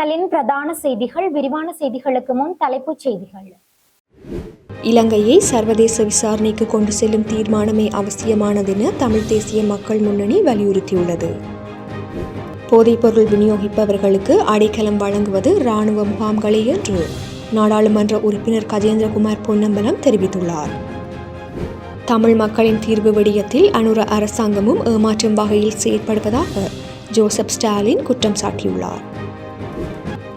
நேர்காணலின் பிரதான செய்திகள் விரிவான செய்திகளுக்கு முன் தலைப்புச் செய்திகள். இலங்கையை சர்வதேச விசாரணைக்கு கொண்டு செல்லும் தீர்மானமே அவசியமானதென தமிழ் தேசிய மக்கள் முன்னணி வலியுறுத்தியுள்ளது. போதைப்பொருள் விநியோகிப்பவர்களுக்கு அடைக்கலம் வழங்குவது இராணுவ முகாம்களே என்று நாடாளுமன்ற உறுப்பினர் கஜேந்திரகுமார் பொன்னம்பலம் தெரிவித்துள்ளார். தமிழ் மக்களின் தீர்வு விடயத்தில் அனுர அரசாங்கமும் ஏமாற்றும் வகையில் செயற்படுவதாக ஜோசப் ஸ்டாலின் குற்றம் சாட்டியுள்ளார்.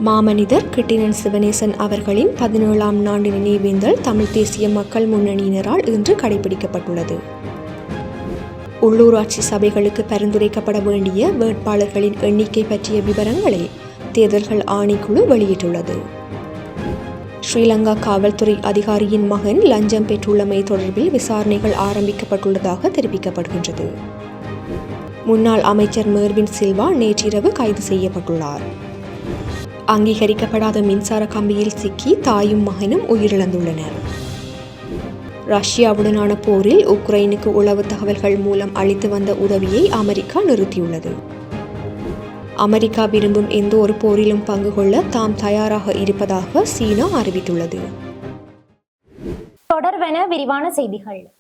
மாமனிதர் கிட்டினன் சிவனேசன் அவர்களின் பதினேழாம் ஆண்டு நினைவேந்தல் தமிழ் தேசிய மக்கள் முன்னணியினரால் இன்று கடைபிடிக்கப்பட்டுள்ளது. உள்ளூராட்சி சபைகளுக்கு பரிந்துரைக்கப்பட வேண்டிய வேட்பாளர்களின் எண்ணிக்கை பற்றிய விவரங்களை தேர்தல்கள் ஆணைக்குழு வெளியிட்டுள்ளது. ஸ்ரீலங்கா காவல்துறை அதிகாரியின் மகன் லஞ்சம் பெற்றுள்ளமை தொடர்பில் விசாரணைகள் ஆரம்பிக்கப்பட்டுள்ளதாக தெரிவிக்கப்படுகின்றது. முன்னாள் அமைச்சர் மேர்வின் சில்வா நேற்றிரவு கைது செய்யப்பட்டுள்ளார். அங்கீகரிக்கப்படாத மின்சார கம்பியில் சிக்கி தாயும் மகனும் உயிரிழந்துள்ளனர். ரஷ்யாவுடனான போரில் உக்ரைனுக்கு உளவு தகவல்கள் மூலம் அளித்து வந்த உதவியை அமெரிக்கா நிறுத்தியுள்ளது. அமெரிக்கா விரும்பும் எந்த ஒரு போரிலும் பங்கு கொள்ள தாம் தயாராக இருப்பதாக சீனா அறிவித்துள்ளது. தொடர்வென விரிவான செய்திகள்.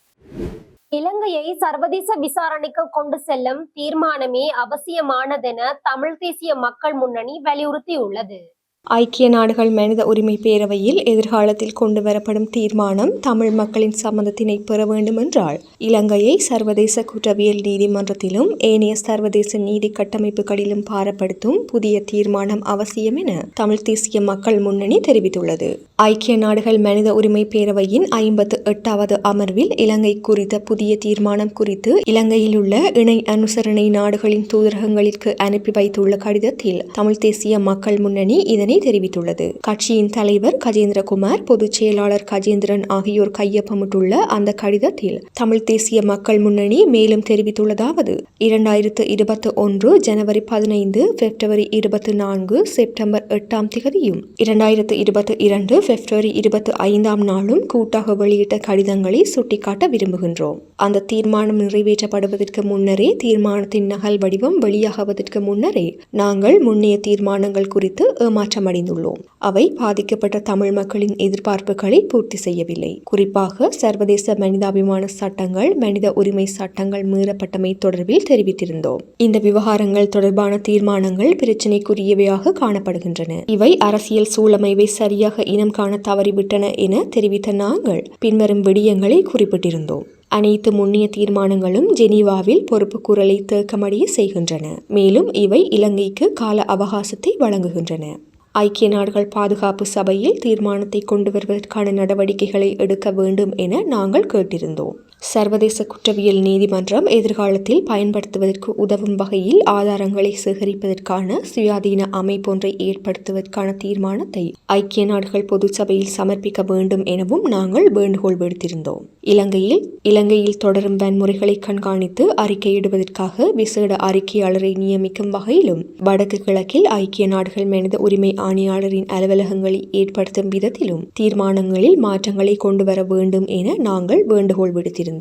இலங்கையை சர்வதேச விசாரணைக்கு கொண்டு செல்லும் தீர்மானமே அவசியமானதென தமிழ் தேசிய மக்கள் முன்னணி வலியுறுத்தியுள்ளது. ஐக்கிய நாடுகள் மனித உரிமை பேரவையில் எதிர்காலத்தில் கொண்டு வரப்படும் தீர்மானம் தமிழ் மக்களின் சம்மதத்தினை பெற வேண்டுமென்றால் இலங்கையை சர்வதேச குற்றவியல் நீதிமன்றத்திலும் ஏனைய சர்வதேச நீதி கட்டமைப்புகளிலும் பாரப்படுத்தும் புதிய தீர்மானம் அவசியம் என தமிழ் தேசிய மக்கள் முன்னணி தெரிவித்துள்ளது. ஐக்கிய நாடுகள் மனித உரிமை பேரவையின் ஐம்பத்து எட்டாவது அமர்வில் இலங்கை குறித்த புதிய தீர்மானம் குறித்து இலங்கையில் உள்ள இணை அனுசரணை நாடுகளின் தூதரகங்களிற்கு அனுப்பி வைத்துள்ள கடிதத்தில் தமிழ் தேசிய மக்கள் முன்னணி இதனை தெரிவித்துள்ளது. கட்சியின் தலைவர் கஜேந்திரகுமார் பொதுச் செயலாளர் கஜேந்திரன் ஆகியோர் கையொப்பமிட்டுள்ள அந்த கடிதத்தில் தமிழ் தேசிய மக்கள் முன்னணி மேலும் தெரிவித்துள்ளதாவது இரண்டாயிரத்து இருபத்தி ஒன்று ஜனவரி பதினைந்து பிப்ரவரி இருபத்தி நான்கு செப்டம்பர் எட்டாம் திகதியும் இரண்டாயிரத்து இருபத்தி இரண்டு பிப்ரவரி இருபத்தி ஐந்தாம் நாளும் கூட்டாக வெளியிட்ட கடிதங்களை சுட்டிக்காட்ட விரும்புகின்றோம். அந்த தீர்மானம் நிறைவேற்றப்படுவதற்கு முன்னரே தீர்மானத்தின் நகல் வடிவம் வெளியாகுவதற்கு முன்னரே நாங்கள் முன்னைய தீர்மானங்கள் குறித்து ஏமாற்றம் அடைந்துள்ளோம் அவை பாதிக்கப்பட்ட தமிழ் மக்களின் எதிர்பார்ப்புகளை பூர்த்தி செய்யவில்லை. குறிப்பாக சர்வதேச மனிதாபிமான சட்டங்கள் மனித உரிமை சட்டங்கள் மீறப்பட்டமை தொடர்பில் தெரிவித்திருந்தோம். இந்த விவகாரங்கள் தொடர்பான தீர்மானங்கள் பிரச்சினைக்குரியவையாக காணப்படுகின்றன. இவை அரசியல் சூழமைவை சரியாக இனம் காண தவறிவிட்டன என தெரிவித்த நாங்கள் பின்வரும் விடயங்களை குறிப்பிட்டிருந்தோம். அனைத்து முன்னிய தீர்மானங்களும் ஜெனீவாவில் பொறுப்பு குரலை தேக்கமடைய செய்கின்றன. மேலும் இவை இலங்கைக்கு கால அவகாசத்தை வழங்குகின்றன. ஐக்கிய நாடுகள் பாதுகாப்பு சபையில் தீர்மானத்தை கொண்டு வருவதற்கான நடவடிக்கைகளை எடுக்க வேண்டும் என நாங்கள் கேட்டிருந்தோம். சர்வதேச குற்றவியல் நீதிமன்றம் எதிர்காலத்தில் பயன்படுத்துவதற்கு உதவும் வகையில் ஆதாரங்களை சேகரிப்பதற்கான சுயாதீன அமைப்பொன்றை ஏற்படுத்துவதற்கான தீர்மானத்தை ஐக்கிய நாடுகள் பொதுச்சபையில் சமர்ப்பிக்க வேண்டும் எனவும் நாங்கள் வேண்டுகோள் விடுத்திருந்தோம். இலங்கையில் இலங்கையில் தொடரும் வன்முறைகளை கண்காணித்து அறிக்கையிடுவதற்காக விசேட அறிக்கையாளரை நியமிக்கும் வகையிலும் வடக்கு கிழக்கில் ஐக்கிய நாடுகள் மனித உரிமை ஆணையாளரின் அலுவலகங்களை ஏற்படுத்தும் விதத்திலும் தீர்மானங்களில் மாற்றங்களை கொண்டு வர வேண்டும் என நாங்கள் வேண்டுகோள் விடுத்திருந்தோம்.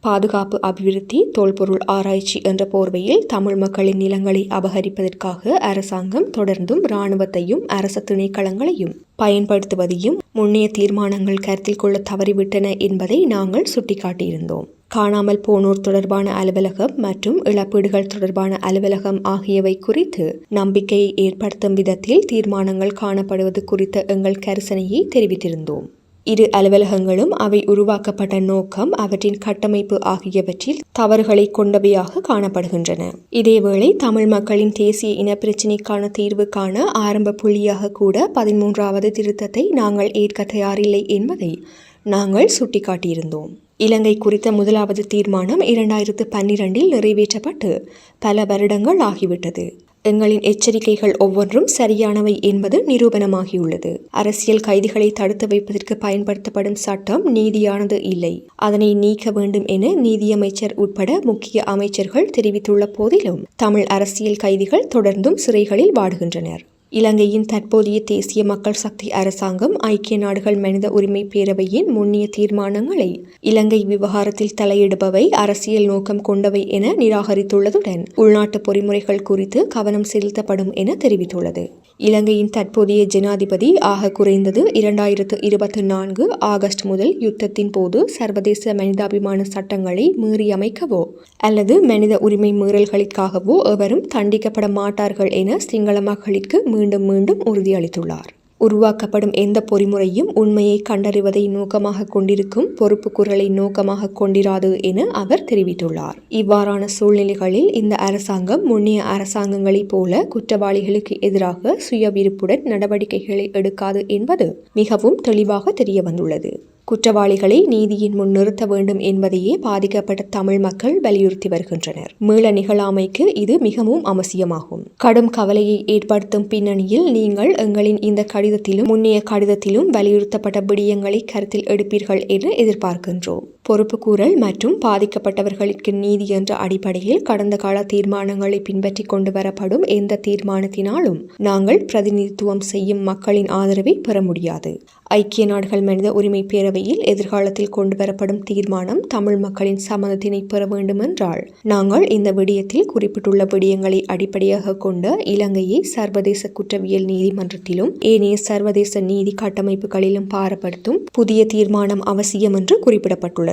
பாதுகாப்பு அபிவிருத்தி தொல்பொருள் ஆராய்ச்சி என்ற போர்வையில் தமிழ் மக்களின் நிலங்களை அபகரிப்பதற்காக அரசாங்கம் தொடர்ந்தும் இராணுவத்தையும் அரச திணைக்களங்களையும் பயன்படுத்துவதையும் முன்னைய தீர்மானங்கள் கருத்தில் கொள்ள தவறிவிட்டன என்பதை நாங்கள் சுட்டிக்காட்டியிருந்தோம். காணாமல் போனோர் தொடர்பான அலுவலகம் மற்றும் இழப்பீடுகள் தொடர்பான அலுவலகம் ஆகியவை குறித்து நம்பிக்கையை ஏற்படுத்தும் விதத்தில் தீர்மானங்கள் காணப்படுவது குறித்த எங்கள் கரிசனையை தெரிவித்திருந்தோம். இரு அலுவலகங்களும் அவை உருவாக்கப்பட்ட நோக்கம் அவற்றின் கட்டமைப்பு ஆகியவற்றில் தவறுகளை கொண்டவையாக காணப்படுகின்றன. இதேவேளை தமிழ் மக்களின் தேசிய இனப்பிரச்சினைக்கான தீர்வுக்கான ஆரம்ப புள்ளியாக கூட பதிமூன்றாவது திருத்தத்தை நாங்கள் ஏற்க தயாரில்லை என்பதை நாங்கள் சுட்டிக்காட்டியிருந்தோம். இலங்கை குறித்த முதலாவது தீர்மானம் இரண்டாயிரத்து பன்னிரண்டில் நிறைவேற்றப்பட்டு பல வருடங்கள் ஆகிவிட்டது. எங்களின் எச்சரிக்கைகள் ஒவ்வொன்றும் சரியானவை என்பது நிரூபணமாகியுள்ளது. அரசியல் கைதிகளை தடுத்து வைப்பதற்கு பயன்படுத்தப்படும் சட்டம் நீதியானது இல்லை. அதனை நீக்க வேண்டும் என நீதியமைச்சர் உட்பட முக்கிய அமைச்சர்கள் தெரிவித்துள்ள போதிலும் தமிழ் அரசியல் கைதிகள் தொடர்ந்தும் சிறைகளில் வாடுகின்றனர். இலங்கையின் தற்போதைய தேசிய மக்கள் சக்தி அரசாங்கம் ஐக்கிய நாடுகள் மனித உரிமை பேரவையின் முன்னிய தீர்மானங்களை இலங்கை விவகாரத்தில் தலையிடுபவை அரசியல் நோக்கம் கொண்டவை என நிராகரித்துள்ளதுடன் உள்நாட்டு பொறிமுறைகள் குறித்து கவனம் செலுத்தப்படும் என தெரிவித்துள்ளது. இலங்கையின் தற்போதைய ஜனாதிபதி ஆக குறைந்தது இரண்டாயிரத்து இருபத்தி நான்கு ஆகஸ்ட் முதல் யுத்தத்தின் போது சர்வதேச மனிதாபிமான சட்டங்களை மீறியமைக்கவோ அல்லது மனித உரிமை மீறல்களுக்காகவோ எவரும் தண்டிக்கப்பட மாட்டார்கள் என சிங்கள மக்களுக்கு மீண்டும் மீண்டும் உறுதியளித்துள்ளார். உருவாக்கப்படும் எந்த பொறிமுறையும் உண்மையை கண்டறிவதை நோக்கமாக கொண்டிருக்கும் பொறுப்பு குரலை நோக்கமாக கொண்டிராது என அவர் தெரிவித்துள்ளார். இவ்வாறான சூழ்நிலைகளில் இந்த அரசாங்கம் முன்னைய அரசாங்கங்களைப் போல குற்றவாளிகளுக்கு எதிராக சுயவிருப்புடன் நடவடிக்கைகளை எடுக்காது என்பது மிகவும் தெளிவாக தெரிய வந்துள்ளது குற்றவாளிகளை நீதியின் முன் நிறுத்த வேண்டும் என்பதையே பாதிக்கப்பட்ட தமிழ் மக்கள் வலியுறுத்தி வருகின்றனர். மீள நிகழாமைக்கு இது மிகவும் அவசியமாகும். கடும் கவலையை ஏற்படுத்தும் பின்னணியில் நீங்கள் எங்களின் இந்த கடிதத்திலும் முன்னைய கடிதத்திலும் வலியுறுத்தப்பட்ட விடயங்களை கருத்தில் எடுப்பீர்கள் என எதிர்பார்க்கின்றோம். பொறுப்புக்கூறல் மற்றும் பாதிக்கப்பட்டவர்களுக்கு நீதி என்ற அடிப்படையில் கடந்த கால தீர்மானங்களை பின்பற்றி கொண்டு வரப்படும் எந்த தீர்மானத்தினாலும் நாங்கள் பிரதிநிதித்துவம் செய்யும் மக்களின் ஆதரவை பெற முடியாது. ஐக்கிய நாடுகள் மனித உரிமை பேரவையில் எதிர்காலத்தில் கொண்டு வரப்படும் தீர்மானம் தமிழ் மக்களின் சம்மதத்தினை பெற வேண்டுமென்றால் நாங்கள் இந்த விடயத்தில் குறிப்பிட்டுள்ள விடயங்களை அடிப்படையாக கொண்ட இலங்கையை சர்வதேச குற்றவியல் நீதிமன்றத்திலும் ஏனைய சர்வதேச நீதி கட்டமைப்புகளிலும் பாரப்படுத்தும் புதிய தீர்மானம் அவசியம் என்று குறிப்பிடப்பட்டுள்ளது.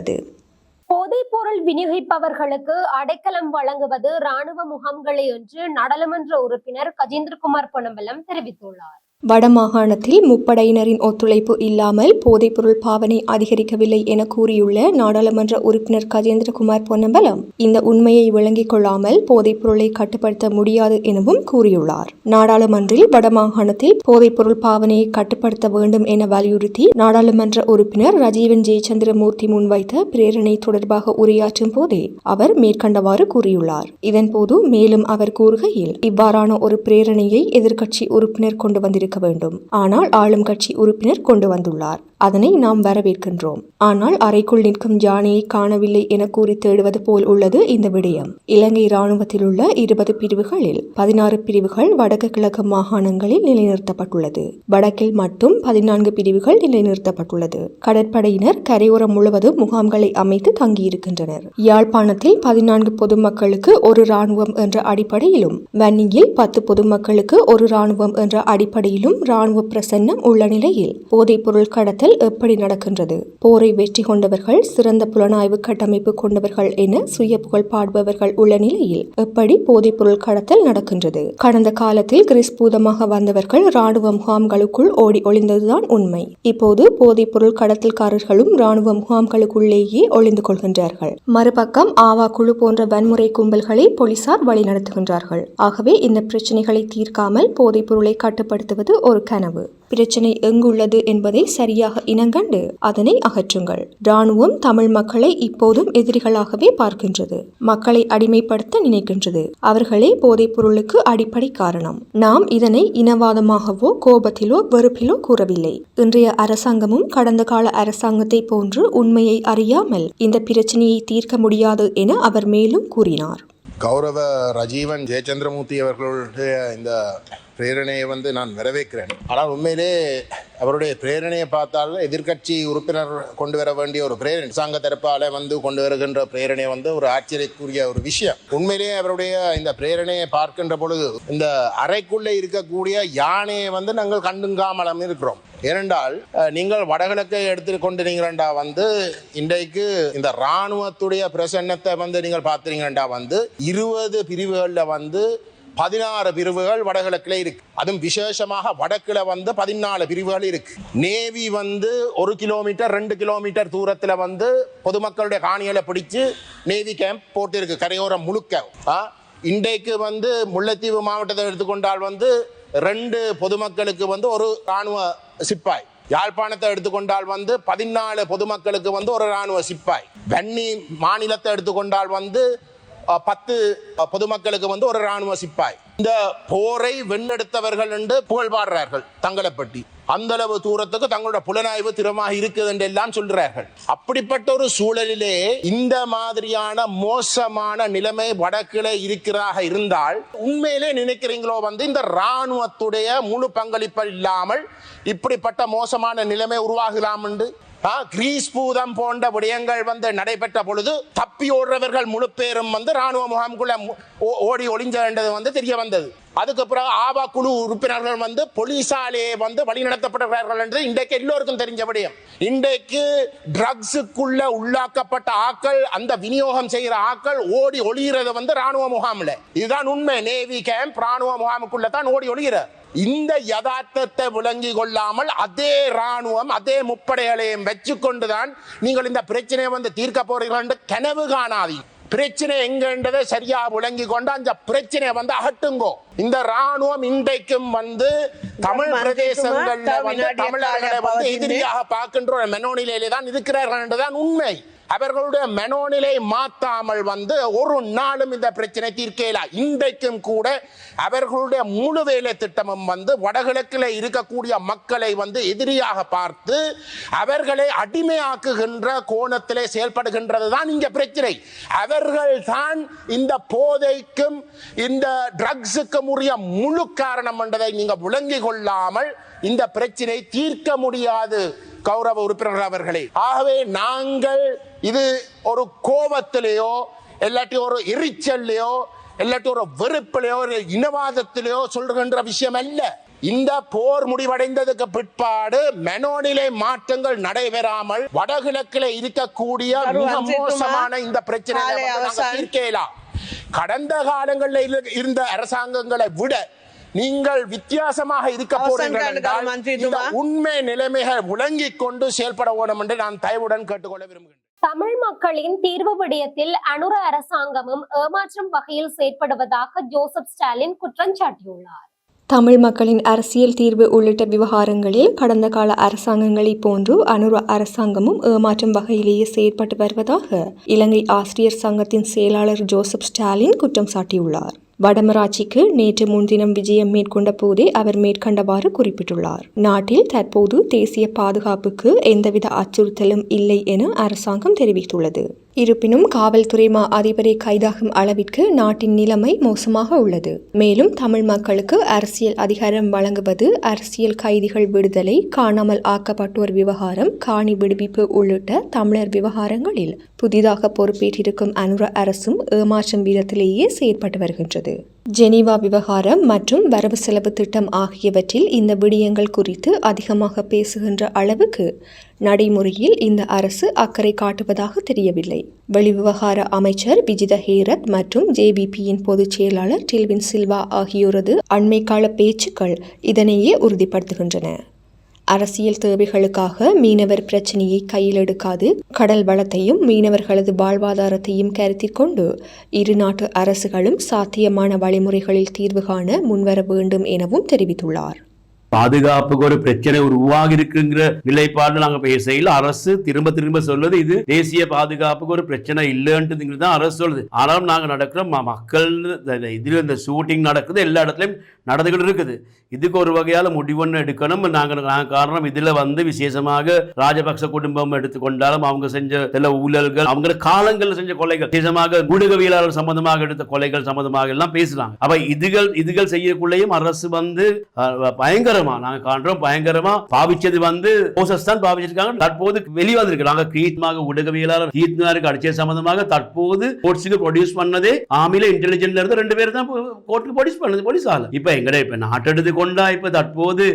போதைப் பொருள் விநியோகிப்பவர்களுக்கு அடைக்கலம் வழங்குவது ராணுவ முகாம்களே என்று நாடாளுமன்ற உறுப்பினர் கஜேந்திரகுமார் பொன்னம்பலம் தெரிவித்துள்ளார். வடமாகாணத்தில் முப்படையினரின் ஒத்துழைப்பு இல்லாமல் போதைப்பொருள் பாவனை அதிகரிக்கவில்லை என கூறியுள்ள நாடாளுமன்ற உறுப்பினர் கஜேந்திரகுமார் பொன்னம்பலம் இந்த உண்மையை விளங்கிக் கொள்ளாமல் போதைப்பொருளை கட்டுப்படுத்த முடியாது எனவும் கூறியுள்ளார். நாடாளுமன்றில் வடமாகாணத்தில் போதைப்பொருள் பாவனையை கட்டுப்படுத்த வேண்டும் என வலியுறுத்தி நாடாளுமன்ற உறுப்பினர் ரஜீவன் ஜெயச்சந்திரமூர்த்தி முன்வைத்த பிரேரணை தொடர்பாக உரையாற்றும் போதே அவர் மேற்கண்டவாறு கூறியுள்ளார். இதன்போது மேலும் அவர் கூறுகையில் இவ்வாறான ஒரு பிரேரணையை எதிர்க்கட்சி உறுப்பினர் கொண்டு இருக்க வேண்டும். ஆனால் ஆளும் கட்சி உறுப்பினர் கொண்டு வந்துள்ளார். அதனை நாம் வரவேற்கின்றோம். ஆனால் அறைக்குள் நிற்கும் யானையை காணவில்லை என கூறி தேடுவது போல் உள்ளது இந்த விடயம். இலங்கை இராணுவத்தில் உள்ள இருபது பிரிவுகளில் பதினாறு பிரிவுகள் வடக்கு கிழக்கு மாகாணங்களில் நிலைநிறுத்தப்பட்டுள்ளது. வடக்கில் மட்டும் பதினான்கு பிரிவுகள் நிலைநிறுத்தப்பட்டுள்ளது. கடற்படையினர் கரையோரம் முழுவதும் முகாம்களை அமைத்து தங்கியிருக்கின்றனர். யாழ்ப்பாணத்தில் பதினான்கு பொதுமக்களுக்கு ஒரு ராணுவம் என்ற அடிப்படையிலும் வன்னியில் பத்து பொதுமக்களுக்கு ஒரு ராணுவம் என்ற அடிப்படையில் அடிப்படையிலும் ராணுவ பிரசன்னம் உள்ள நிலையில் போதைப்பொருள் கடத்தல் எப்படி நடக்கின்றது? போரை வெற்றி கொண்டவர்கள் சிறந்த புலனாய்வு கட்டமைப்பு கொண்டவர்கள் என சுய புகழ் பாடுபவர்கள் உள்ள நிலையில் எப்படி போதைப்பொருள் கடத்தல் நடக்கின்றது? கடந்த காலத்தில் கிறிஸ்பூதமாக வந்தவர்கள் ராணுவ முகாம்களுக்குள் ஓடி ஒளிந்ததுதான் உண்மை. இப்போது போதைப்பொருள் கடத்தல்காரர்களும் ராணுவ முகாம்களுக்குள்ளேயே ஒளிந்து கொள்கின்றார்கள். மறுபக்கம் ஆவா குழு போன்ற வன்முறை கும்பல்களை போலீசார் வழிநடத்துகின்றார்கள். ஆகவே இந்த பிரச்சனைகளை தீர்க்காமல் போதைப் பொருளை கட்டுப்படுத்துவது ஒரு கனவு. பிரச்சனை எங்குள்ளது என்பதை சரியாக இனங்கண்டு அதனை அகற்றுங்கள். ராணுவம் தமிழ் மக்களை இப்போதும் எதிரிகளாகவே பார்க்கின்றது. மக்களை அடிமைப்படுத்த நினைக்கின்றது. அவர்களே போதைப் பொருளுக்கு அடிப்படை காரணம். நாம் இதனை இனவாதமாகவோ கோபத்திலோ வெறுப்பிலோ கூறவில்லை. இன்றைய அரசாங்கமும் கடந்த கால அரசாங்கத்தை போன்று உண்மையை அறியாமல் இந்த பிரச்சனையை தீர்க்க முடியாது என அவர் மேலும் கூறினார். கௌரவ ரஜீவன் ஜெயச்சந்திரமூர்த்தி அவர்களுடைய இந்த பிரேரணையை வந்து நான் வரவேற்கிறேன். ஆனால் உண்மையிலே அவருடைய பிரேரணையை பார்த்தால் எதிர்க்கட்சி உறுப்பினர் கொண்டு வர வேண்டிய ஒரு பிரேரணை அரசாங்க தரப்பால வந்து கொண்டு வருகின்ற பிரேரணை வந்து ஒரு ஆச்சரியக்குரிய ஒரு விஷயம். உண்மையிலேயே அவருடைய இந்த பிரேரணையை பார்க்கின்ற பொழுது இந்த அறைக்குள்ளே இருக்கக்கூடிய யானையை வந்து நாங்கள் கண்டுங்காமலம் இருக்கிறோம். ஏனென்றால் நீங்கள் வடகிழக்கை எடுத்து கொண்டிருக்கிறண்டா வந்து இன்றைக்கு இந்த இராணுவத்துடைய பிரசன்னத்தை வந்து நீங்கள் பார்த்தீங்கண்டா வந்து இருபது பிரிவுகளில் வந்து பதினாறு பிரிவுகள் வடகிழக்கில் இருக்கு. அதுவும் விசேஷமாக வடக்கில் வந்து பதினாலு பிரிவுகள் இருக்கு. நேவி வந்து ஒரு கிலோமீட்டர் ரெண்டு கிலோமீட்டர் தூரத்தில் வந்து பொதுமக்களுடைய காணிகளை பிடிச்சு நேவி கேம்ப் போட்டிருக்கு. கரையோரம் முழுக்க. இன்றைக்கு வந்து முல்லைத்தீவு மாவட்டத்தை எடுத்துக்கொண்டால் வந்து ரெண்டு பொதுமக்களுக்கு வந்து ஒரு ராணுவ சிப்பாய். யாழ்ப்பாணத்தை எடுத்துக்கொண்டால் வந்து பதினாலு பொதுமக்களுக்கு வந்து ஒரு ராணுவ சிப்பாய். வன்னி மாநிலத்தை எடுத்துக்கொண்டால் வந்து பத்து பொதுமக்களுக்கு வந்து ஒரு ராணுவ சிப்பாய். இந்த போரை வென்றெடுத்தவர்கள் என்று புகழ் பாடுறார்கள் தங்களை பற்றி அந்த அளவு தூரத்துக்கு தங்களோட புலனாய்வு திறமாக இருக்குது என்று எல்லாம் சொல்றார்கள். அப்படிப்பட்ட ஒரு சூழலிலே இந்த மாதிரியான மோசமான நிலைமை வடக்கிலே இருக்கிறதாக இருந்தால் உண்மையிலே நினைக்கிறீங்களோ வந்து இந்த ராணுவத்துடைய முழு பங்களிப்பு இல்லாமல் இப்படிப்பட்ட மோசமான நிலைமை உருவாகலாம் என்று கிரீஸ் பூதம் போன்ற விடயங்கள் வந்து நடைபெற்ற பொழுது தப்பி ஓடுறவர்கள் முழு பேரும் வந்து ராணுவ முகாமுக்குள்ள ஓ- ஓடி ஒளிஞ்சது வந்து தெரிய வந்தது. அதுக்கு பிறகு ஆபா குழு உறுப்பினர்கள் வந்து போலீசாலே வந்து வழிநடத்தப்படுகிறார்கள் என்று இன்றைக்கு எல்லோருக்கும் தெரிஞ்ச விடயம். இன்றைக்கு ட்ரக்ஸுக்குள்ள உள்ளாக்கப்பட்ட ஆக்கள் அந்த விநியோகம் செய்கிற ஆக்கள் ஓடி ஒளிகிறது வந்து ராணுவ முகாமில். இதுதான் உண்மை. நேவி கேம்ப் ராணுவ முகாமுக்குள்ள தான் ஓடி ஒளிகிறார் இந்த யதார்த்தத்தை விளங்கி கொள்ளாமல் அதே ராணுவம் அதே முப்படைகளையும் வச்சுக்கொண்டுதான் நீங்கள் இந்த பிரச்சனையை வந்து தீர்க்க போறீர்கள் என்று கனவு காணாதீங்க பிரச்சனை எங்கன்றதை சரியா விளங்கி கொண்டு அந்த பிரச்சனையை வந்து அகட்டுங்கோ இந்த ராணுவம் இன்றைக்கும் வந்து தமிழ் பிரதேசங்கள்ல வந்து தமிழர்களை வந்து எதிரியாக பார்க்கின்ற ஒரு மெனோநிலையிலே தான் இருக்கிறார்கள் என்றுதான் உண்மை. அவர்களுடைய மனோநிலை மாற்றாமல் வந்து ஒரு நாளும் இந்த பிரச்சனை தீர்க்கல இன்றைக்கும் கூட அவர்களுடைய முழு வேலை திட்டமும் வந்து வடகிழக்கில் இருக்கக்கூடிய மக்களை வந்து எதிரியாக பார்த்து அவர்களை அடிமையாக்குகின்ற கோணத்திலே செயல்படுகின்றது தான் இங்க பிரச்சனை. அவர்கள் தான் இந்த போதைக்கும் இந்த ட்ரக்ஸுக்கும் உரிய முழு காரணம் என்றதை நீங்க விளங்கிக் கொள்ளாமல் இந்த பிரச்சனை தீர்க்க முடியாது கௌரவ உறுப்பினர் அவர்களே. ஆகவே நாங்கள் இது ஒரு கோபத்திலேயோ இல்லாட்டி ஒரு எரிச்சல்லையோ இல்லாட்டி ஒரு வெறுப்பிலையோ ஒரு இனவாதத்திலேயோ சொல்கின்ற விஷயம் அல்ல இந்த போர் முடிவடைந்ததுக்கு பிற்பாடு மனோநிலை மாற்றங்கள் நடைபெறாமல் வடகிழக்கில் இருக்கக்கூடிய மிக மோசமான இந்த பிரச்சனை தீர்க்கலாம் கடந்த காலங்களில் இரு- இருந்த அரசாங்கங்களை விட நீங்கள் வித்தியாசமாக இருக்க போறீர்கள். உண்மை நிலைமைகள் விளங்கிக் கொண்டு செயல்பட வேண்டும் என்று நான் தயவுடன் கேட்டுக்கொள்ள விரும்புகிறேன். தமிழ் மக்களின் தீர்வு விடயத்தில் அனுர அரசாங்கமும் ஏமாற்றும் வகையில் செயற்படுவதாக ஜோசப் ஸ்டாலின் குற்றம் சாட்டியுள்ளார். தமிழ் மக்களின் அரசியல் தீர்வு உள்ளிட்ட விவகாரங்களில் கடந்த கால அரசாங்கங்களை போன்று அனுர அரசாங்கமும் ஏமாற்றும் வகையிலேயே செயற்பட்டு வருவதாக இலங்கை ஆசிரியர் சங்கத்தின் செயலாளர் ஜோசப் ஸ்டாலின் குற்றம் சாட்டியுள்ளார். வடமராட்சிக்கு நேற்று முன்தினம் விஜயம் மேற்கொண்ட போதே அவர் மேற்கண்டவாறு குறிப்பிட்டுள்ளார். நாட்டில் தற்போது தேசிய பாதுகாப்புக்கு எந்தவித அச்சுறுத்தலும் இல்லை என அரசாங்கம் தெரிவித்துள்ளது. இருப்பினும் காவல்துறை மா அதிபரை கைதாகும் அளவிற்கு நாட்டின் நிலைமை மோசமாக உள்ளது. மேலும் தமிழ் மக்களுக்கு அரசியல் அதிகாரம் வழங்குவது அரசியல் கைதிகள் விடுதலை காணாமல் ஆக்கப்பட்டோர் விவகாரம் காணி விடுவிப்பு உள்ளிட்ட தமிழர் விவகாரங்களில் புதிதாக பொறுப்பேற்றிருக்கும் அனுர அரசும் ஏமாற்றும் விதத்திலேயே செயற்பட்டு வருகின்றது. ஜெனீவா விவகாரம் மற்றும் வரவு செலவு திட்டம் ஆகியவற்றில் இந்த விடயங்கள் குறித்து அதிகமாக பேசுகின்ற அளவுக்கு நடைமுறையில் இந்த அரசு அக்கறை காட்டுவதாக தெரியவில்லை. வெளிவிவகார அமைச்சர் விஜித ஹேரத் மற்றும் ஜேபிபியின் பொதுச் செயலாளர் டில்வின் சில்வா ஆகியோரது அண்மைக்கால பேச்சுக்கள் இதனையே உறுதிப்படுத்துகின்றன. அரசியல் தேவைகளுக்காக மீனவர் பிரச்சினையை கையில் எடுக்காது கடல் வளத்தையும் மீனவர்களது வாழ்வாதாரத்தையும் கருத்தில் கொண்டு இரு நாட்டு அரசுகளும் சாத்தியமான வழிமுறைகளில் தீர்வு காண முன்வர வேண்டும் எனவும் தெரிவித்துள்ளார். பாதுகாப்புக்கு ஒரு பிரச்சனை உருவாகி இருக்குங்கிற நிலைப்பாடு நாங்க பேசையில் அரசு திரும்ப திரும்ப சொல்லுது இது தேசிய பாதுகாப்புக்கு ஒரு பிரச்சனை இல்லைன்றதுங்கிறது தான் அரசு சொல்லுது. ஆனாலும் நாங்க நடக்கிறோம் மக்கள் இந்த இதுல இந்த ஷூட்டிங் நடக்குது எல்லா இடத்துலயும் நடந்துகிட்டு இருக்குது. இதுக்கு ஒரு வகையால் முடிவு ஒன்று எடுக்கணும். நாங்க நாங்கள் காரணம் இதில் வந்து விசேஷமாக ராஜபக்ச குடும்பம் எடுத்துக்கொண்டாலும் அவங்க செஞ்ச சில ஊழல்கள் அவங்க காலங்களில் செஞ்ச கொலைகள் விசேஷமாக ஊடகவியலாளர் சம்பந்தமாக எடுத்த கொலைகள் சம்பந்தமாக எல்லாம் பேசுறாங்க. அப்ப இதுகள் இதுகள் செய்யக்குள்ளேயும் அரசு வந்து பயங்கரமா நாங்கள் காண்றோம் பயங்கரமா பாவிச்சது வந்து போசஸ் தான் பாவிச்சிருக்காங்க. தற்போது வெளியே நாங்கள் கீத்மாக ஊடகவியலாளர் கீத்னாருக்கு அடிச்சது சம்பந்தமாக தற்போது கோர்ட்ஸுக்கு ப்ரொடியூஸ் பண்ணதே ஆமில இன்டெலிஜென்ட்ல இருந்து ரெண்டு பேர் தான் கோர்ட்டுக்கு ப்ரொடியூஸ் பண்ணது போலீஸ் ஆகல இப்போ எங்கட இப்ப நாட்டெடுத்து கொண்டா இப்ப தற்போது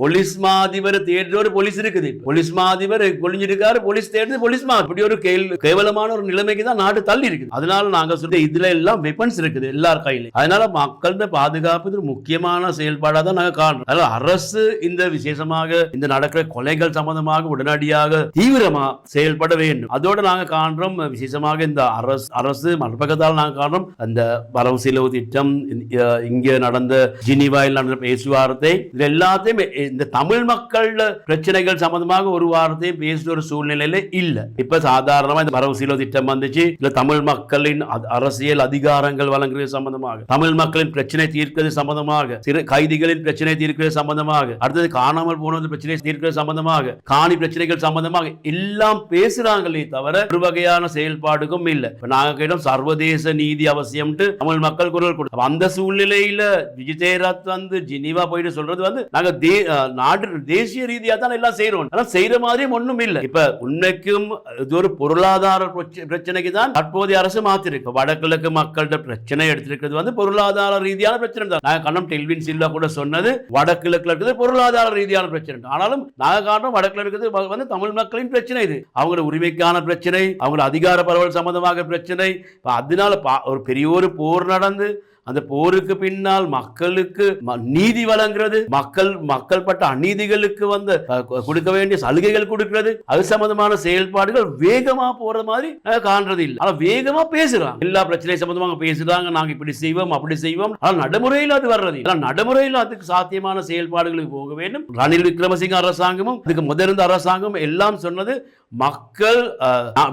போலீஸ் மாதிபர் தேடுற ஒரு போலீஸ் இருக்குது. போலீஸ் மாதிபர் கொழிஞ்சிருக்காரு போலீஸ் தேடுது போலீஸ் மா இப்படி ஒரு கேவலமான ஒரு நிலைமைக்கு தான் நாடு தள்ளி இருக்குது. அதனால நாங்க சொல்ற இதுல எல்லாம் வெப்பன்ஸ் இருக்குது எல்லார் கையிலும் அதனால மக்கள் பாதுகாப்பு முக்கியமான செயல்பாடா தான் நாங்க காணோம் அதனால அரசு இந்த விசேஷமாக இந்த நடக்கிற கொலைகள் சம்பந்தமாக உடனடியாக தீவிரமா செயல்பட வேண்டும். அதோட நாங்க காண்றோம் விசேஷமாக இந்த அரசு அரசு மறுபக்கத்தால் நாங்க காண்றோம் அந்த வரவு செலவு திட்டம் இங்கே நடந்த அந்த ஜினிவாயில் நடந்த பேச்சுவார்த்தை இது எல்லாத்தையும் இந்த தமிழ் மக்கள் பிரச்சனைகள் சம்பந்தமாக ஒரு வாரத்தையும் பேசுற ஒரு சூழ்நிலையில இல்ல. இப்ப சாதாரணமா இந்த வரவு திட்டம் வந்துச்சு. இல்ல தமிழ் மக்களின் அ- அரசியல் அதிகாரங்கள் வழங்குறது சம்பந்தமாக தமிழ் மக்களின் பிரச்சனை தீர்க்கிறது சம்பந்தமாக சிறு கைதிகளின் பிரச்சனை தீர்க்கிறது சம்பந்தமாக அடுத்தது காணாமல் போனது பிரச்சனை தீர்க்கிறது சம்பந்தமாக காணி பிரச்சனைகள் சம்பந்தமாக எல்லாம் பேசுறாங்களே தவிர ஒரு வகையான செயல்பாடுக்கும் இல்ல. இப்ப நாங்க கேட்டோம் சர்வதேச நீதி அவசியம்ட்டு தமிழ் மக்கள் குரல் கொடுத்தோம் அந்த சூழ்நிலையில விஜயராத் வந்து ஜினிவா போயிட்டு சொல்றது வந்து நாங்க தே- நாடு தேசிய ரீதியா தான் எல்லாம் செய்யறோம் ஆனா செய்யற மாதிரியும் ஒண்ணும் இல்லை. இப்ப உண்மைக்கும் இது ஒரு பொருளாதார பிரச்சனைக்கு தான் தற்போதைய அரசு மாத்திருக்கு. வடகிழக்கு மக்கள்கிட்ட பிரச்சனை எடுத்திருக்கிறது வந்து பொருளாதார ரீதியான பிரச்சனை தான். நாங்க கண்ணம் டெல்வின் சில்வா கூட சொன்னது வடகிழக்குல இருக்கிறது பொருளாதார ரீதியான பிரச்சனை. ஆனாலும் நாங்க காரணம் வடக்குல இருக்கிறது வந்து தமிழ் மக்களின் பிரச்சனை இது. அவங்களோட உரிமைக்கான பிரச்சனை அவங்களோட அதிகார பரவல் சம்பந்தமாக பிரச்சனை. அதனால பா- ஒரு பெரிய ஒரு போர் நடந்து அந்த போருக்கு பின்னால் மக்களுக்கு நீதி வழங்குறது மக்கள் மக்கள் பட்ட அநீதிகளுக்கு வந்து கொடுக்க வேண்டிய சலுகைகள் கொடுக்கிறது. அது சம்பந்தமான செயல்பாடுகள் வேகமா போற மாதிரி காண்றது இல்லை ஆனா வேகமா பேசுறாங்க. எல்லா பிரச்சனை சம்பந்தமாக பேசுறாங்க. நாங்க இப்படி செய்வோம் அப்படி செய்வோம். ஆனா நடைமுறையில் அது வர்றது இல்லை. ஆனா நடைமுறையில் அதுக்கு சாத்தியமான செயல்பாடுகளுக்கு போக வேண்டும். ரணில் விக்ரமசிங்க அரசாங்கமும் அதுக்கு முதலிருந்த அரசாங்கமும் எல்லாம் சொன்னது மக்கள்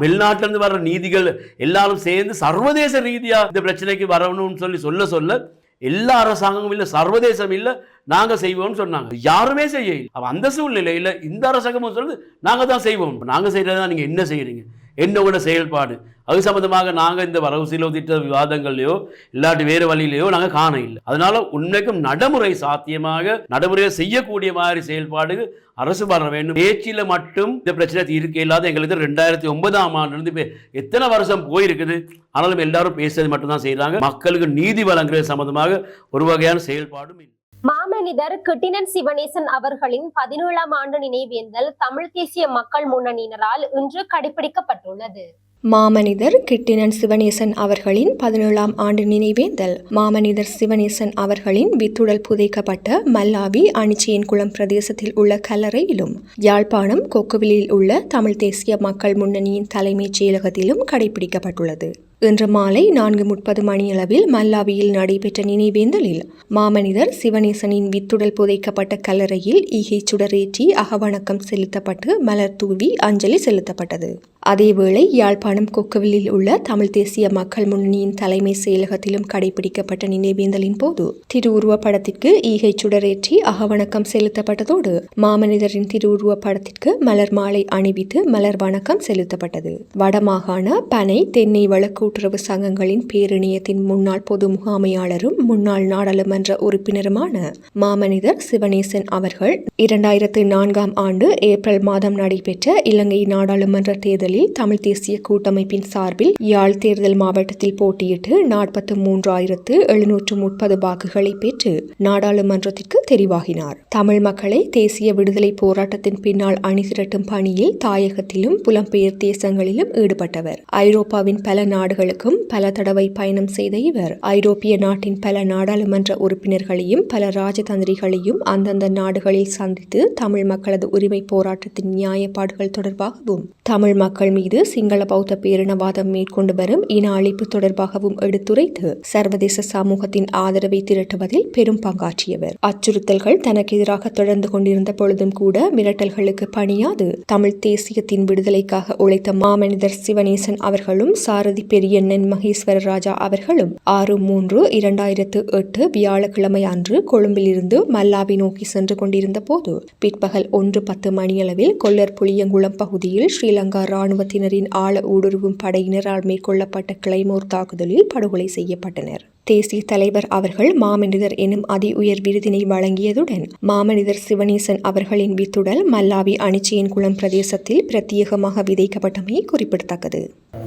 வெளிநாட்டிலிருந்து இருந்து வர்ற நீதிகள் எல்லாரும் சேர்ந்து சர்வதேச ரீதியா இந்த பிரச்சனைக்கு வரணும்னு சொல்லி சொல்ல சொல்ல எல்லா அரசாங்கமும் இல்ல சர்வதேசம் இல்ல நாங்க செய்வோம்னு சொன்னாங்க. யாருமே செய்ய இல்ல. அப்ப அந்த சூழ்நிலையில இந்த அரசாங்கமும் சொல்லுது நாங்க தான் செய்வோம். நாங்கள் நாங்க செய்யறதா நீங்க என்ன செய்யறீங்க என்னோட செயல்பாடு? அது சம்மந்தமாக நாங்க இந்த வரவு செலவு திட்ட விவாதங்கள்லையோ இல்லாட்டி வேறு வழியிலையோ நாங்க காண இல்லை அதனால உண்மைக்கும் நடைமுறை சாத்தியமாக நடைமுறையை செய்யக்கூடிய மாதிரி செயல்பாடு அரசு வர வேண்டும். பேச்சில் மட்டும் இந்த பிரச்சனை தீர்க்க இல்லாத எங்களுக்கு ரெண்டாயிரத்தி ஒன்பதாம் ஆண்டுல இருந்து எத்தனை வருஷம் போயிருக்குது? ஆனாலும் எல்லாரும் பேசுறது மட்டும்தான் செய்கிறாங்க மக்களுக்கு நீதி வழங்குறது சம்மந்தமாக ஒரு வகையான செயல்பாடும் இல்லை. மாமனிதர் கிட்டினன் சிவனேசன் அவர்களின் பதினேழாம் ஆண்டு நினைவேந்தல் தமிழ் தேசிய மக்கள் முன்னணியினரால் இன்று கடைபிடிக்கப்பட்டுள்ளது. மாமனிதர் கிட்டினன் சிவனேசன் அவர்களின் பதினேழாம் ஆண்டு நினைவேந்தல். மாமனிதர் சிவனேசன் அவர்களின் வித்துடல் புதைக்கப்பட்ட மல்லாவி அணிச்சியன்குளம் பிரதேசத்தில் உள்ள கல்லறையிலும் யாழ்ப்பாணம் கொக்குவிலில் உள்ள தமிழ் தேசிய மக்கள் முன்னணியின் தலைமைச் செயலகத்திலும் கடைபிடிக்கப்பட்டுள்ளது. இன்று மாலை நான்கு முப்பது மணியளவில் மல்லாவியில் நடைபெற்ற நினைவேந்தலில் மாமனிதர் சிவனேசனின் வித்துடல் புதைக்கப்பட்ட கல்லறையில் ஈகை சுடரேற்றி அகவணக்கம் செலுத்தப்பட்டு மலர் தூவி அஞ்சலி செலுத்தப்பட்டது. அதேவேளை யாழ்ப்பாணம் கொக்கவிலில் உள்ள தமிழ் தேசிய மக்கள் முன்னணியின் தலைமை செயலகத்திலும் கடைபிடிக்கப்பட்ட நினைவேந்தலின் போது திருவுருவப்படத்திற்கு ஈகை சுடரேற்றி அகவணக்கம் செலுத்தப்பட்டதோடு மாமனிதரின் திருவுருவப்படத்திற்கு மலர் மாலை அணிவித்து மலர் வணக்கம் செலுத்தப்பட்டது. வடமாகாண பனை தென்னை வழக்கூட்டுறவு சங்கங்களின் பேரிணையத்தின் முன்னாள் பொது முகாமையாளரும் முன்னாள் நாடாளுமன்ற உறுப்பினருமான மாமனிதர் சிவனேசன் அவர்கள் இரண்டாயிரத்து நான்காம் ஆண்டு ஏப்ரல் மாதம் நடைபெற்ற இலங்கை நாடாளுமன்ற தேர்தலில் தமிழ் தேசிய கூட்டமைப்பின் சார்பில் யாழ் தேர்தல் மாவட்டத்தில் போட்டியிட்டு நாற்பத்து மூன்றாயிரத்து எழுநூற்று முப்பது வாக்குகளை பெற்று நாடாளுமன்றத்திற்கு தெரிவாகினார். தமிழ் மக்களை தேசிய விடுதலை போராட்டத்தின் பின்னால் அணிதிரட்டும் பணியில் தாயகத்திலும் புலம்பெயர் தேசங்களிலும் ஈடுபட்டவர். ஐரோப்பாவின் பல நாடுகளுக்கும் பல தடவை பயணம் செய்த இவர் ஐரோப்பிய நாட்டின் பல நாடாளுமன்ற உறுப்பினர்களையும் பல ராஜதந்திரிகளையும் அந்தந்த நாடுகளில் சந்தித்து தமிழ் மக்களது உரிமை போராட்டத்தின் நியாயப்பாடுகள் தொடர்பாகவும் தமிழ் மக்கள் மீது சிங்கள பௌத்த பேரினவாதம் மேற்கொண்டு வரும் இன அழிப்பு தொடர்பாகவும் எடுத்துரைத்து சர்வதேச சமூகத்தின் ஆதரவை திரட்டுவதில் பெரும் பங்காற்றியவர். அச்சுறுத்தல்கள் தனக்கு எதிராக தொடர்ந்து கொண்டிருந்த பொழுதும் கூட மிரட்டல்களுக்கு பணியாது. தமிழ் தேசியத்தின் விடுதலைக்காக உழைத்த மாமனிதர் சிவனேசன் அவர்களும் சாரதி பெரியண்ணன் மகேஸ்வர ராஜா அவர்களும் ஆறு மூன்று இரண்டாயிரத்து எட்டு வியாழக்கிழமை அன்று கொழும்பிலிருந்து மல்லாவி நோக்கி சென்று கொண்டிருந்த போது பிற்பகல் ஒன்று பத்து மணியளவில் கொல்லர் புளியங்குளம் பகுதியில் ஸ்ரீலங்கா இராணுவத்தினரின் ஆழ ஊடுருவும் படையினரால் மேற்கொள்ளப்பட்ட கிளைமோர் தாக்குதலில் படுகொலை செய்யப்பட்டனர். தேசிய தலைவர் அவர்கள் மாமனிதர் எனும் அதி உயர் விருதினை வழங்கியதுடன் மாமனிதர் சிவனேசன் அவர்களின் வித்துடல் மல்லாவி அணிச்சியின் குளம் பிரதேசத்தில் பிரத்யேகமாக விதைக்கப்பட்டமை குறிப்பிடத்தக்கது.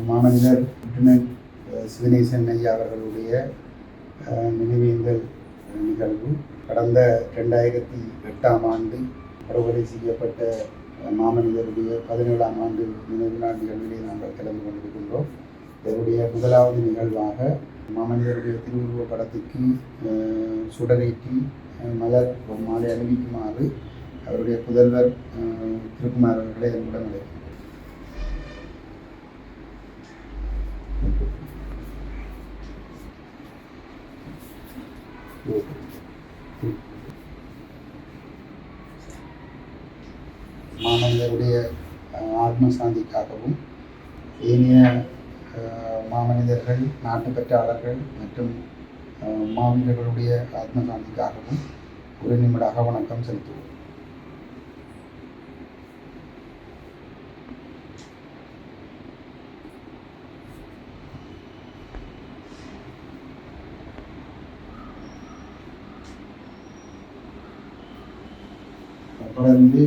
மாமனிதர் சிவனேசன் ஐயா அவர்களுடைய நினைவேந்தல் நிகழ்வு. கடந்த ரெண்டாயிரத்தி எட்டாம் ஆண்டு படுகொலை செய்யப்பட்ட மாமனிதருடைய பதினேழாம் ஆண்டு நினைவு நாள் நிகழ்விலே நாங்கள் கலந்து கொண்டிருக்கின்றோம் இதனுடைய முதலாவது நிகழ்வாக மாமனிதருடைய திருவுருவ படத்துக்கு சுடரேற்றி மலர் மாலை அணிவிக்குமாறு அவருடைய புதல்வர் திருக்குமார் அவர்களை என்னுடன் அழைக்கிறார் Thank you. அஹ், ஆத்ம சாந்திக்காகவும் ஏனைய மாமனிதர்கள் நாட்டு பெற்றாளர்கள் மற்றும் அஹ், மாமனிதர்களுடைய ஆத்ம சாந்திக்காகவும் ஒரு நிமிடாக வணக்கம் செலுத்துவோம். தொடர்ந்து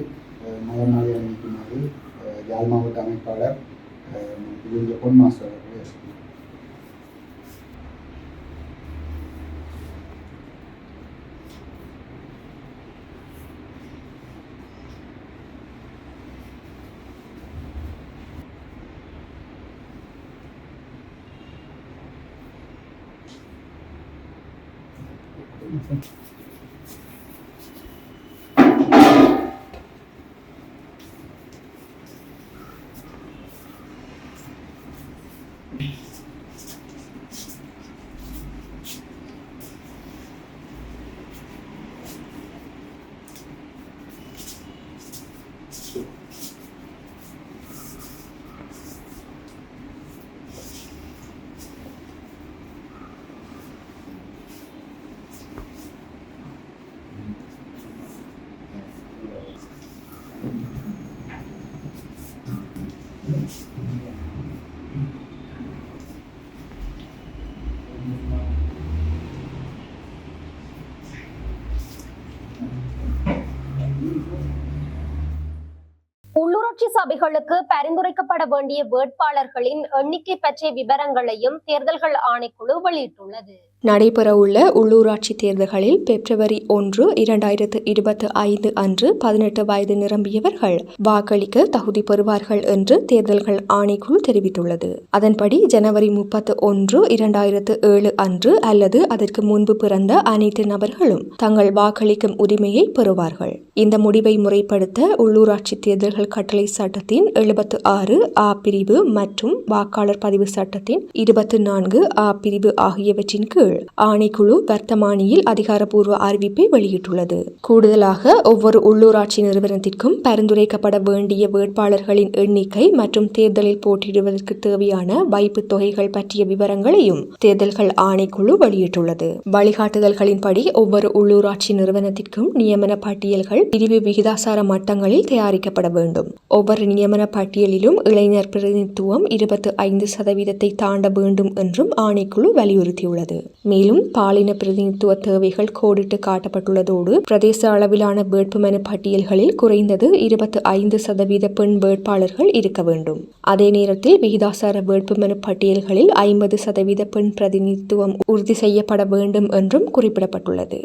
de சபைகளுக்கு பரிந்துரைக்கப்பட வேண்டிய வேட்பாளர்களின் எண்ணிக்கை பற்றிய விவரங்களையும் தேர்தல்கள் ஆணைக்குழு வெளியிட்டுள்ளது. நடைபெறவுள்ள உள்ளூராட்சி தேர்தல்களில் பிப்ரவரி ஒன்று இரண்டாயிரத்து இருபத்தி ஐந்து அன்று பதினெட்டு வயது நிரம்பியவர்கள் வாக்களிக்க தகுதி பெறுவார்கள் என்று தேர்தல்கள் ஆணைக்குழு தெரிவித்துள்ளது. அதன்படி ஜனவரி முப்பத்து ஒன்று இரண்டாயிரத்து ஏழு அன்று அல்லது அதற்கு முன்பு பிறந்த அனைத்து நபர்களும் தங்கள் வாக்களிக்கும் உரிமையை பெறுவார்கள். இந்த முடிவை முறைப்படுத்த உள்ளூராட்சி தேர்தல்கள் கட்டளை சட்டத்தின் எழுபத்து ஆறு ஆ பிரிவு மற்றும் வாக்காளர் பதிவு சட்டத்தின் இருபத்து நான்கு ஆ பிரிவு ஆகியவற்றின் கீழ் ஆணைக்குழு வர்த்தமானியில் அதிகாரப்பூர்வ அறிவிப்பை வெளியிட்டுள்ளது. கூடுதலாக ஒவ்வொரு உள்ளூராட்சி நிறுவனத்திற்கும் பரிந்துரைக்கப்பட வேண்டிய வேட்பாளர்களின் எண்ணிக்கை மற்றும் தேர்தலில் போட்டியிடுவதற்கு தேவையான வைப்பு தொகைகள் பற்றிய விவரங்களையும் தேர்தல்கள் ஆணைக்குழு வெளியிட்டுள்ளது. வழிகாட்டுதல்களின்படி ஒவ்வொரு உள்ளூராட்சி நிறுவனத்திற்கும் நியமன பட்டியல்கள் பிரிவு விகிதாசார மட்டங்களில் தயாரிக்கப்பட வேண்டும். ஒவ்வொரு நியமன பட்டியலிலும் இளைஞர் பிரதிநிதித்துவம் இருபத்து ஐந்து சதவீதத்தை தாண்ட வேண்டும் என்றும் ஆணைக்குழு வலியுறுத்தியுள்ளது. மேலும் பாலின பிரதிநிதித்துவ தேவைகள் கோடிட்டு காட்டப்பட்டுள்ளதோடு பிரதேச அளவிலான வேட்புமனு பட்டியல்களில் குறைந்தது இருபத்து ஐந்து சதவீத பெண் வேட்பாளர்கள் இருக்க வேண்டும். அதே நேரத்தில் விகிதாசார வேட்புமனு பட்டியல்களில் ஐம்பது சதவீத பெண் பிரதிநிதித்துவம் உறுதி செய்யப்பட வேண்டும் என்றும் குறிப்பிடப்பட்டுள்ளது.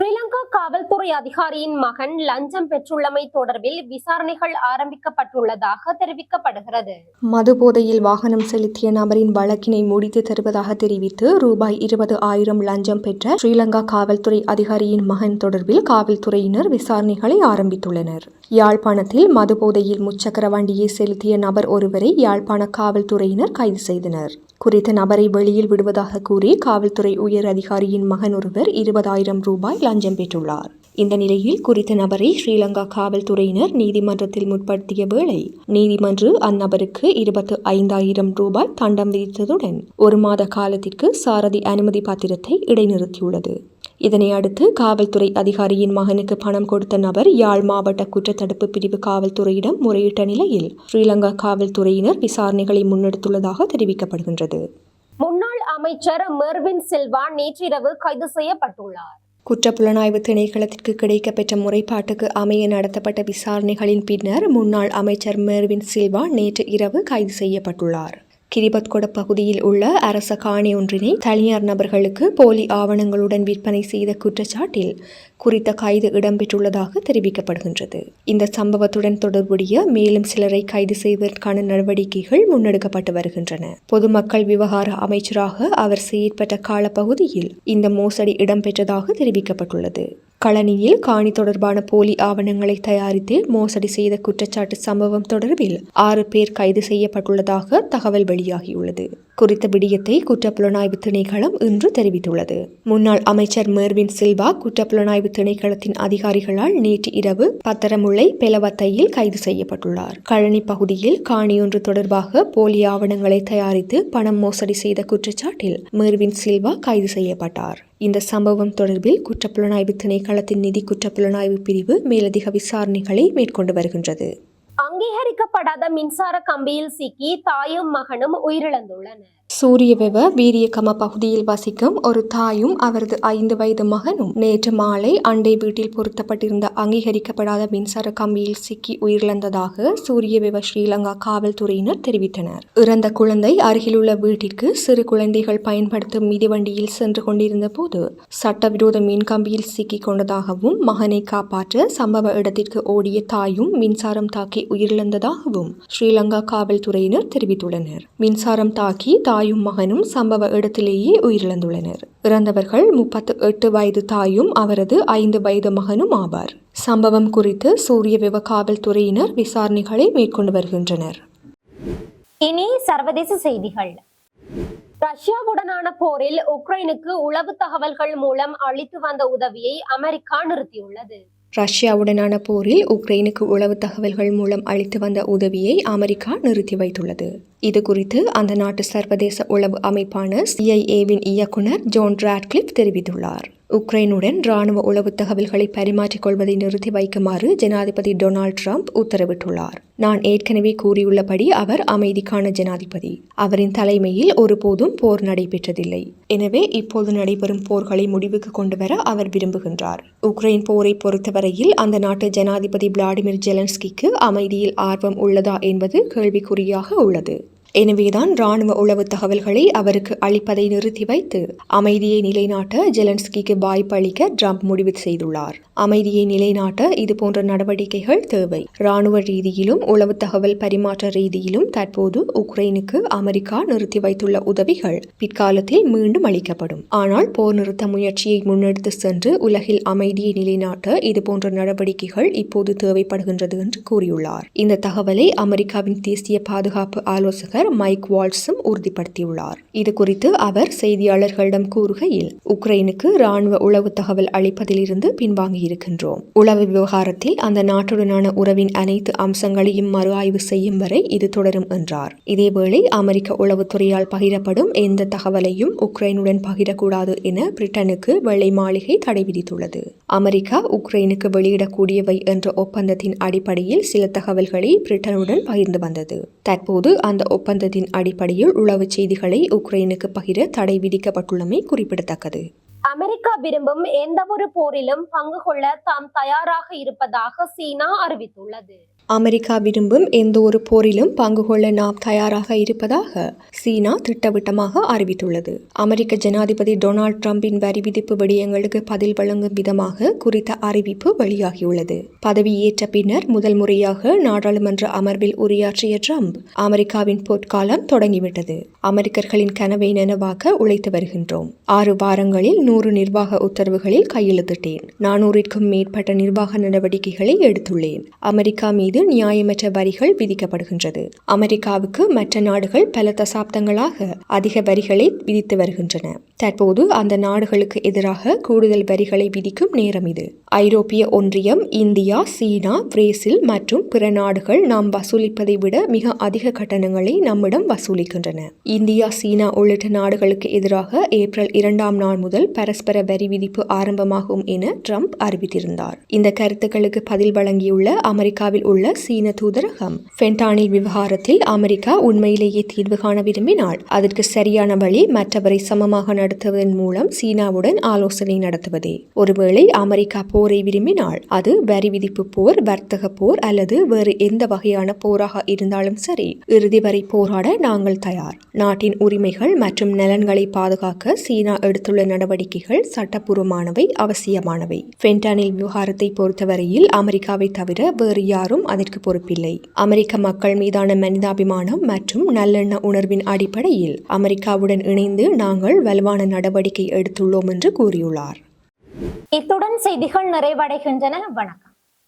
ஸ்ரீலங்கா காவல்துறை அதிகாரியின் மகன் லஞ்சம் பெற்றுள்ளமை தொடர்பில் விசாரணைகள் ஆரம்பிக்கப்பட்டுள்ளதாக தெரிவிக்கப்படுகிறது. மது போதையில் வாகனம் செலுத்திய நபரின் வழக்கினை முடித்து தருவதாக தெரிவித்து ரூபாய் இருபது ஆயிரம் லஞ்சம் பெற்ற ஸ்ரீலங்கா காவல்துறை அதிகாரியின் மகன் தொடர்பில் காவல்துறையினர் விசாரணைகளை ஆரம்பித்துள்ளனர். யாழ்ப்பாணத்தில் மது போதையில் முச்சக்கர வண்டியை செலுத்திய நபர் ஒருவரை யாழ்ப்பாண காவல்துறையினர் கைது செய்தனர். குறித்த நபரை வெளியில் விடுவதாக கூறி காவல்துறை உயர் அதிகாரியின் மகன் ஒருவர் இருபதாயிரம் ரூபாய் லஞ்சம் பெற்றுள்ளார். இந்த நிலையில் குறித்த நபரை ஸ்ரீலங்கா காவல்துறையினர் நீதிமன்றத்தில் முற்படுத்திய வேளை நீதிமன்று அந்நபருக்கு இருபத்து ஐந்தாயிரம் ரூபாய் தண்டம் விதித்ததுடன் ஒரு மாத காலத்திற்கு சாரதி அனுமதி பத்திரத்தை இடைநிறுத்தியுள்ளது. இதனை அடுத்து காவல்துறை அதிகாரியின் மகனுக்கு பணம் கொடுத்த நபர் யாழ் மாவட்ட குற்றத்தடுப்பு பிரிவு காவல்துறையிடம் முறையிட்ட நிலையில் ஸ்ரீலங்கா காவல்துறையினர் விசாரணைகளை முன்னெடுத்துள்ளதாக தெரிவிக்கப்படுகின்றது. முன்னாள் அமைச்சர் மெர்வின் சில்வா நேற்றிரவு கைது செய்யப்பட்டுள்ளார். குற்றப்புலனாய்வு திணைக்களத்திற்கு கிடைக்கப்பெற்ற முறைப்பாட்டுக்கு அமைய நடத்தப்பட்ட விசாரணைகளின் பின்னர் முன்னாள் அமைச்சர் மெர்வின் சில்வா நேற்று இரவு கைது செய்யப்பட்டுள்ளார். கிரிபத்கொட பகுதியில் உள்ள அரச காணி ஒன்றினை தனியார் நபர்களுக்கு போலி ஆவணங்களுடன் விற்பனை செய்த குற்றச்சாட்டில் குறித்த கைது இடம்பெற்றுள்ளதாக தெரிவிக்கப்படுகின்றது. இந்த சம்பவத்துடன் தொடர்புடைய மேலும் சிலரை கைது செய்வதற்கான நடவடிக்கைகள் முன்னெடுக்கப்பட்டு வருகின்றன. பொதுமக்கள் விவகார அமைச்சராக அவர் செயற்பட்ட காலப்பகுதியில் இந்த மோசடி இடம்பெற்றதாக தெரிவிக்கப்பட்டுள்ளது. களனியில் காணி தொடர்பான போலி ஆவணங்களை தயாரித்து மோசடி செய்த குற்றச்சாட்டு சம்பவம் தொடர்பில் ஆறு பேர் கைது செய்யப்பட்டுள்ளதாக தகவல் வெளியாகியுள்ளது. குறித்த விடயத்தை குற்றப்புலனாய்வு திணைக்களம் இன்று தெரிவித்துள்ளது. முன்னாள் அமைச்சர் மெர்வின் சில்வா குற்றப்புலனாய்வு திணைக்களத்தின் அதிகாரிகளால் நேற்று இரவு பத்தரமுல்லை பெலவத்தையில் கைது செய்யப்பட்டுள்ளார். கழனி பகுதியில் காணியொன்று தொடர்பாக போலி ஆவணங்களை தயாரித்து பணம் மோசடி செய்த குற்றச்சாட்டில் மெர்வின் சில்வா கைது செய்யப்பட்டார். இந்த சம்பவம் தொடர்பில் குற்றப்புலனாய்வு திணைக்களத்தின் நிதி குற்றப்புலனாய்வு பிரிவு மேலதிக விசாரணைகளை மேற்கொண்டு வருகின்றது. அங்கீகரிக்கப்படாத மின்சார கம்பியில் சிக்கி தாயும் மகனும் உயிரிழந்துள்ளனர். சூரியவெவ வீரியகம பகுதியில் வசிக்கும் ஒரு தாயும் அவரது ஐந்து வயது மகனும் நேற்று மாலை அண்டை வீட்டில் பொருத்தப்பட்டிருந்த அங்கீகரிக்கப்படாத மின்சார கம்பியில் சிக்கி உயிரிழந்ததாக சூரியவெவ ஸ்ரீலங்கா காவல்துறையினர் தெரிவித்தனர். இறந்த குழந்தை அருகிலுள்ள வீட்டிற்கு சிறு குழந்தைகள் பயன்படுத்தும் மிதிவண்டியில் சென்று கொண்டிருந்த போது சட்டவிரோத மின்கம்பியில் சிக்கிக் கொண்டதாகவும் மகனை காப்பாற்ற சம்பவ இடத்திற்கு ஓடிய தாயும் மின்சாரம் தாக்கி உயிரிழந்ததாகவும் ஸ்ரீலங்கா காவல்துறையினர் தெரிவித்துள்ளனர். மின்சாரம் தாக்கி தாயும் மகனும் சம்பவ இடத்திலேயே உயிரிழந்துள்ளனர். இறந்தவர்கள் முப்பத்து எட்டு வயது தாயும் அவரது ஐந்து வயது மகனும் ஆவார். சம்பவம் குறித்து சூரியவெவ காவல்துறையினர் விசாரணைகளை மேற்கொண்டு வருகின்றனர். இனி சர்வதேச செய்திகள். ரஷ்யாவுடனான போரில் உக்ரைனுக்கு உளவு தகவல்கள் மூலம் அளித்து வந்த உதவியை அமெரிக்கா நிறுத்தியுள்ளது. ரஷ்யாவுடனான போரில் உக்ரைனுக்கு உளவு தகவல்கள் மூலம் அளித்து வந்த உதவியை அமெரிக்கா நிறுத்தி வைத்துள்ளது. இது குறித்து அந்த நாட்டு சர்வதேச உளவு அமைப்பான சிஐஏவின் இயக்குனர் ஜோன் ராட்கிளிப் தெரிவித்துள்ளார். உக்ரைனுடன் ராணுவ உளவு தகவல்களை பரிமாற்றிக் கொள்வதை நிறுத்தி வைக்குமாறு ஜனாதிபதி டொனால்ட் ட்ரம்ப் உத்தரவிட்டுள்ளார். நான் ஏற்கனவே கூறியுள்ளபடி அவர் அமைதிக்கான ஜனாதிபதி. அவரின் தலைமையில் ஒருபோதும் போர் நடைபெற்றதில்லை. எனவே இப்போது நடைபெறும் போர்களை முடிவுக்கு கொண்டுவர அவர் விரும்புகின்றார். உக்ரைன் போரை பொறுத்தவரையில் அந்த நாட்டு ஜனாதிபதி விளாடிமிர் ஜெலன்ஸ்கிக்கு அமைதியில் ஆர்வம் உள்ளதா என்பது கேள்விக்குறியாக உள்ளது. எனவேதான் ராணுவ உளவு தகவல்களை அவருக்கு அளிப்பதை நிறுத்தி வைத்து அமைதியை நிலைநாட்ட ஜெலன்ஸ்கிக்கு வாய்ப்பு அளிக்க ட்ரம்ப் முடிவு செய்துள்ளார். அமைதியை நிலைநாட்ட இதுபோன்ற நடவடிக்கைகள் தேவை. ராணுவ ரீதியிலும் உளவு தகவல் பரிமாற்ற ரீதியிலும் தற்போது உக்ரைனுக்கு அமெரிக்கா நிறுத்தி வைத்துள்ள உதவிகள் பிற்காலத்தில் மீண்டும் அளிக்கப்படும். ஆனால் போர் நிறுத்த முயற்சியை முன்னெடுத்து சென்று உலகில் அமைதியை நிலைநாட்ட இதுபோன்ற நடவடிக்கைகள் இப்போது தேவைப்படுகின்றது என்று கூறியுள்ளார். இந்த தகவலை அமெரிக்காவின் தேசிய பாதுகாப்பு ஆலோசகர் மைக் வால்ஸும் உறுதிப்படுத்தியுள்ளார். இது குறித்து அவர் செய்தியாளர்களிடம் கூறுகையில் உக்ரைனுக்கு ராணுவ உளவு தகவல் அளிப்பதிலிருந்து இருக்கின்றோம். உளவு விவகாரத்தில் அந்த நாட்டுடனான உறவின் அனைத்து அம்சங்களையும் மறு ஆய்வு செய்யும் வரை இது தொடரும் என்றார். இதேவேளை அமெரிக்க உளவுத்துறையால் பகிரப்படும் எந்த தகவலையும் உக்ரைனுடன் பகிரக்கூடாது என பிரிட்டனுக்கு வெள்ளை மாளிகை தடை விதித்துள்ளது. அமெரிக்கா உக்ரைனுக்கு வெளியிடக்கூடியவை என்ற ஒப்பந்தத்தின் அடிப்படையில் சில தகவல்களை பிரிட்டனுடன் பகிர்ந்து வந்தது. தற்போது அந்த ஒப்பந்தத்தின் அடிப்படையில் உளவு செய்திகளை உக்ரைனுக்கு பகிர தடை விதிக்கப்பட்டுள்ளமை குறிப்பிடத்தக்கது. அமெரிக்கா விரும்பும் எந்த ஒரு போரிலும் பங்கு கொள்ள தாம் தயாராக இருப்பதாக சீனா அறிவித்துள்ளது. அமெரிக்கா விரும்பும் எந்த ஒரு போரிலும் பங்கு கொள்ள நாம் தயாராக இருப்பதாக சீனா திட்டவட்டமாக அறிவித்துள்ளது. அமெரிக்க ஜனாதிபதி டொனால்ட் ட்ரம்பின் வரி விதிப்பு விடயங்களுக்கு பதில் வழங்கும் விதமாக குறித்த அறிவிப்பு வெளியாகியுள்ளது. பதவியேற்ற பின்னர் முதல் முறையாக நாடாளுமன்ற அமர்வில் உரையாற்றிய ட்ரம்ப் அமெரிக்காவின் பொற்காலம் தொடங்கிவிட்டது. அமெரிக்கர்களின் கனவை நனவாக்க உழைத்து வருகின்றோம். ஆறு வாரங்களில் நூறு நிர்வாக உத்தரவுகளில் கையெழுத்திட்டேன். நானூறிற்கும் மேற்பட்ட நிர்வாக நடவடிக்கைகளை எடுத்துள்ளேன். அமெரிக்கா மீது நியாயமற்ற வரிகள் விதிக்கப்படுகின்றது. அமெரிக்காவுக்கு மற்ற நாடுகள் பல தசாப்தங்களாக அதிக வரிகளை விதித்து வருகின்றன. தற்போது அந்த நாடுகளுக்கு எதிராக கூடுதல் வரிகளை விதிக்கும் நேரம் இது. ஐரோப்பிய ஒன்றியம் இந்தியா சீனா பிரேசில் மற்றும் பிற நாடுகள் நாம் வசூலிப்பதை விட மிக அதிக கட்டணங்களை நம்மிடம் வசூலிக்கின்றன. இந்தியா சீனா உள்ளிட்ட நாடுகளுக்கு எதிராக ஏப்ரல் இரண்டாம் நாள் முதல் பரஸ்பர வரி விதிப்பு ஆரம்பமாகும் என ட்ரம்ப் அறிவித்திருந்தார். இந்த கருத்துக்களுக்கு பதில் வழங்கியுள்ள அமெரிக்காவில் உள்ள சீன தூதரகம் ஃபென்டானில் விவகாரத்தில் அமெரிக்கா உண்மையிலேயே தீர்வு காண விரும்பினால் அதற்கு சரியான வழி மற்றவரை சமமாக நடத்துவதன் மூலம் சீனாவுடன் ஆலோசனை நடத்துவதே. ஒருவேளை அமெரிக்கா போரை விரும்பினால் அது வரி விதிப்பு போர் வர்த்தக போர் அல்லது வேறு எந்த வகையான போராக இருந்தாலும் சரி இறுதி வரை போராட நாங்கள் தயார். நாட்டின் உரிமைகள் மற்றும் நலன்களை பாதுகாக்க சீனா எடுத்துள்ள நடவடிக்கைகள் சட்டப்பூர்வமானவை அவசியமானவை. ஃபென்டானில் விவகாரத்தை பொறுத்தவரையில் அமெரிக்காவை தவிர வேறு யாரும் அதற்கு பொறுப்பில்லை. அமெரிக்க மக்கள் மீதான மனிதாபிமானம் மற்றும் நல்லெண்ண உணர்வின் அடிப்படையில் அமெரிக்காவுடன் இணைந்து நாங்கள் வலுவான நடவடிக்கை எடுத்துள்ளோம் என்று கூறியுள்ளார். இத்துடன் செய்திகள் நிறைவடைகின்றன. வணக்கம்.